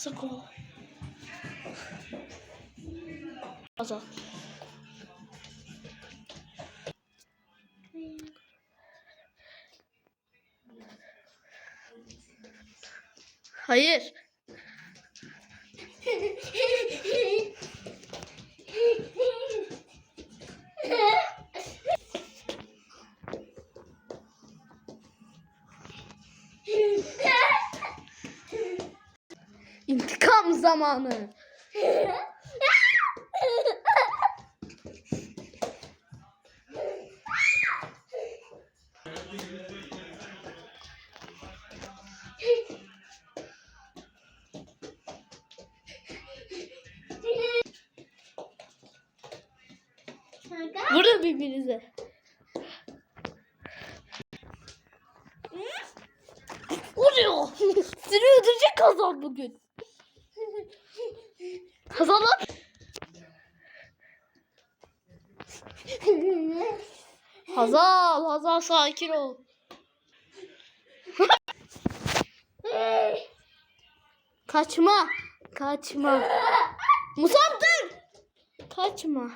Sakın. Azal. Hayır. İntikam zamanı. Vurun birbirinize. Vuruyor. Seni öldürecek kazan bugün. Kazan lan. Hazal, Hazal sakin ol. Kaçma. Kaçma. Musab dur. Kaçma.